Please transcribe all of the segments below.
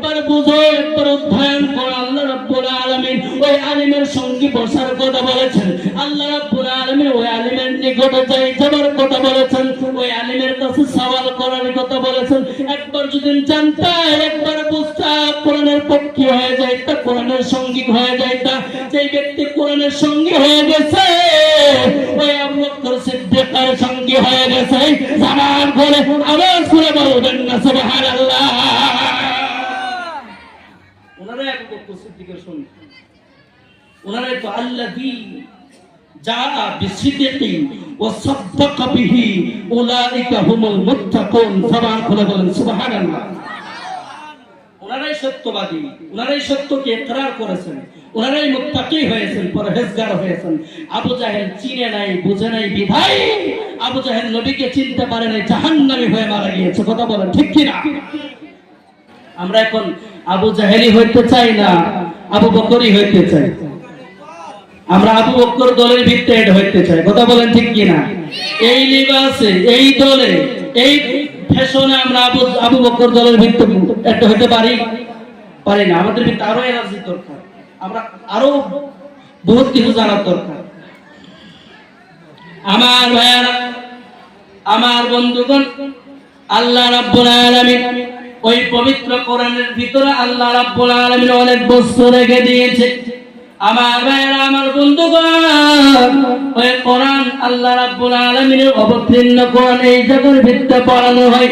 একবার বুঝো, একবার অধ্যয়ন করো। আল্লাহ রাব্বুল আলামিন ওই আলিমের সঙ্গে বসার কথা বলেছেন। আল্লাহ রাব্বুল আলামিন ওই আলিমের নিকটে যাই যাবার কথা বলেছেন। ওই আলিমের কাছে সওয়াল করার কথা বলেছেন। একবার যদি জানতা একবার বুঝতা কোরআনের পক্ষে হয়ে যাইতা, কোরআনের সঙ্গী হয়ে যাইতা। যে ব্যক্তি কোরআনের সঙ্গী হয়ে গেছে, ওই আবু বকর সঙ্গী হয়ে গেছে। জামান করে আবার সুরে বলবেন না, সুবহানাল্লাহ। চিনে নাই, বুঝে নাই আবু নবীকে চিনতে পারে নাই হয়ে মারা গিয়েছে, কথা বলেন ঠিক কিনা? আমরা এখন আবু জাহেলি হইতে চাই না, আবু বকরি হইতে চাই। আমরা আবু বকর দলের ভিত্তি হেড হইতে চাই। কথা বলেন ঠিক কি না এই লিবাসে এই দলে, এই ফ্যাশনে আমরা আবু আবু বকর দলের ভিত্তি একটা হইতে পারি? পারি না। আমাদের ভিতরে আরও এনার্জি দরকার। আমরা আরও বহুত কিছু জানার দরকার। আমার ভাইয়ারা, আমার বন্ধুগণ, আল্লাহ রাব্বুল আলামিন ওই পবিত্র কোরআনের ভিতরে আল্লাহ রাব্বুল আলামিন অনেক বস্তু রেখে দিয়েছে। আমার ভাইয়েরা, আমার বন্ধুগণ, ওই কোরআন আল্লাহ রাব্বুল আলামিনের অবতীর্ণ কোরআন, এই জায়গার ভিতরে পড়ানো হয়।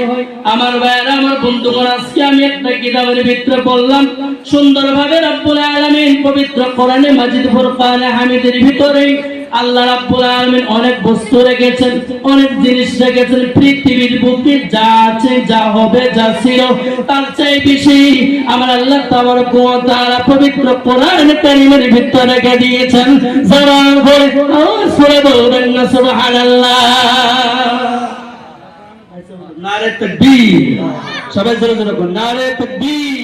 আমার ভাইয়েরা, আমার বন্ধুগণ, আজকে আমি একটা কিতাবের ভিতরে পড়লাম। সুন্দরভাবে রাব্বুল আলামিন পবিত্র কোরআনে মাজিদ ফুরকানে হামিদের ভিতরে আল্লাহ রাব্বুল আলামিন অনেক বস্তু রেখেছেন, অনেক জিনিস রেখেছেন, পৃথিবীর বুকে যা আছে, যা হবে, যা ছিল, তার চেয়ে বেশি আমার আল্লাহ তাবারক ওয়া তাআলা পবিত্র কোরআন কারীমের ভিতরে রেখে দিয়েছেন। করে আওয়াজ করে বলবেন না, সুবহানাল্লাহ। নারে তাকবীর। সবাই জোরে জোরে নারে তাকবীর।